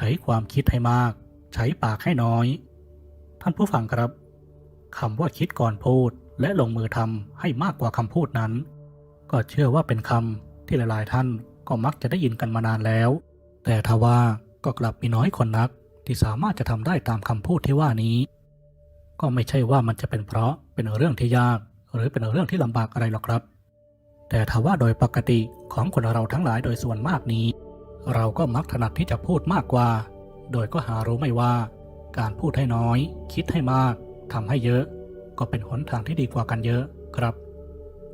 ช้ความคิดให้มาก ใช้ปากให้น้อย ท่านผู้ฟังครับคำว่าคิดก่อนพูดและลงมือทำให้มากกว่าคำพูดนั้น ก็เชื่อว่าเป็นคำที่หลายๆ ท่านก็มักจะได้ยินกันมานานแล้ว แต่ทว่าก็กลับมีน้อยคนนักที่สามารถจะทำได้ตามคำพูดที่ว่านี้ ก็ไม่ใช่ว่ามันจะเป็นเพราะเป็นเรื่องที่ยาก หรือเป็นเรื่องที่ลำบากอะไรหรอกครับ แต่ทว่าโดยปกติของคนเราทั้งหลายโดยส่วนมากนี้ เราก็มักถนัดที่จะพูดมากกว่า โดยก็หารู้ไม่ว่า การพูดให้น้อย คิดให้มากทำให้เยอะ ก็เป็นหนทางที่ดีกว่ากันเยอะครับ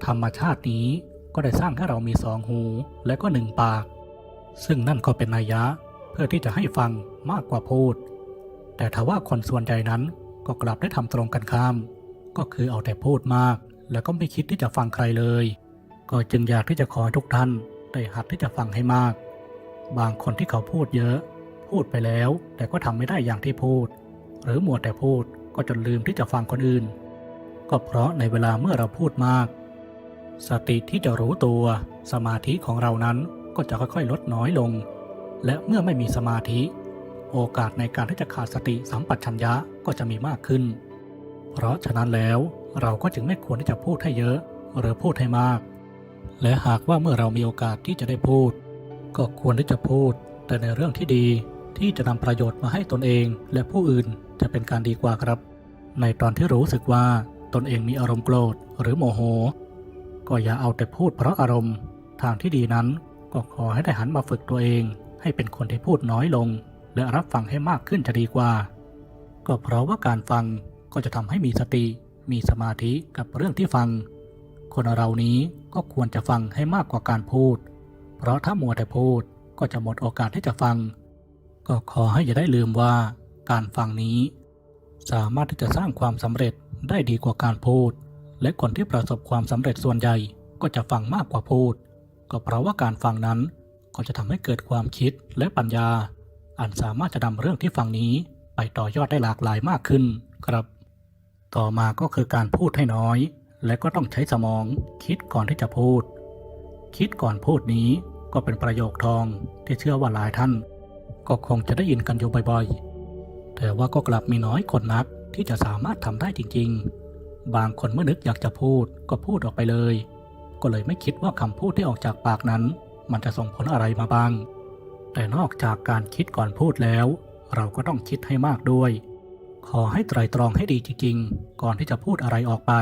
ธรรมชาตินี้ก็ได้สร้างให้เรามีสองหูและก็หนึ่งปาก ซึ่งนั่นก็เป็นนัยยะเพื่อที่จะให้ฟังมากกว่าพูด แต่ถ้าว่าคนส่วนใหญ่นั้นก็กลับได้ทำตรงกันข้าม ก็คือเอาแต่พูดมาก แล้วก็ไม่คิดที่จะฟังใครเลย ก็จึงอยากที่จะขอให้ทุกท่านได้หัดที่จะฟังให้มาก บางคนที่เขาพูดเยอะ พูดไปแล้ว แต่ก็ทำไม่ได้อย่างที่พูด หรือมัวแต่พูดก็จนลืมที่จะฟังคนอื่น ก็เพราะในเวลาเมื่อเราพูดมาก สติที่จะรู้ตัว สมาธิของเรานั้นก็จะค่อยๆ ลดน้อยลง และเมื่อไม่มีสมาธิ โอกาสในการที่จะขาดสติสัมปชัญญะก็จะมีมากขึ้น เพราะฉะนั้นแล้วเราก็จึงไม่ควรที่จะพูดให้เยอะ หรือพูดให้มาก และหากว่าเมื่อเรามีโอกาสที่จะได้พูด ก็ควรที่จะพูด แต่ในเรื่องที่ดีที่จะนำประโยชน์มาให้ตนเองและผู้อื่นจะเป็นการดีกว่าครับ ในตอนที่รู้สึกว่าตนเองมีอารมณ์โกรธหรือโมโห ก็อย่าเอาแต่พูดเพราะอารมณ์ ทางที่ดีนั้นก็ขอให้ได้หันมาฝึกตัวเอง ให้เป็นคนที่พูดน้อยลง และรับฟังให้มากขึ้นจะดีกว่า ก็เพราะว่าการฟังก็จะทำให้มีสติ มีสมาธิกับเรื่องที่ฟัง คนเรานี้ก็ควรจะฟังให้มากกว่าการพูด เพราะถ้ามัวแต่พูดก็จะหมดโอกาสที่จะฟัง ก็ขอให้อย่าได้ลืมว่าการฟังนี้ สามารถที่จะสร้างความสำเร็จได้ดีกว่าการพูด และคนที่ประสบความสำเร็จส่วนใหญ่ก็จะฟังมากกว่าพูด ก็เพราะว่าการฟังนั้นก็จะทำให้เกิดความคิดและปัญญา อันสามารถจะนำเรื่องที่ฟังนี้ไปต่อยอดได้หลากหลายมากขึ้นครับ ต่อมาก็คือการพูดให้น้อย และก็ต้องใช้สมองคิดก่อนที่จะพูด คิดก่อนพูดนี้ก็เป็นประโยคทองที่เชื่อว่าหลายท่าน ก็คงจะได้ยินกันอยู่บ่อยๆ แต่ว่าก็กลับมีน้อยคนนักที่จะสามารถทำได้จริงๆ บางคนเมื่อนึกอยากจะพูดก็พูดออกไปเลย ก็เลยไม่คิดว่าคำพูดที่ออกจากปากนั้น มันจะส่งผลอะไรมาบ้าง แต่นอกจากการคิดก่อนพูดแล้ว เราก็ต้องคิดให้มากด้วย ขอให้ไตรตรองให้ดีจริงๆ ก่อนที่จะพูดอะไรออกไป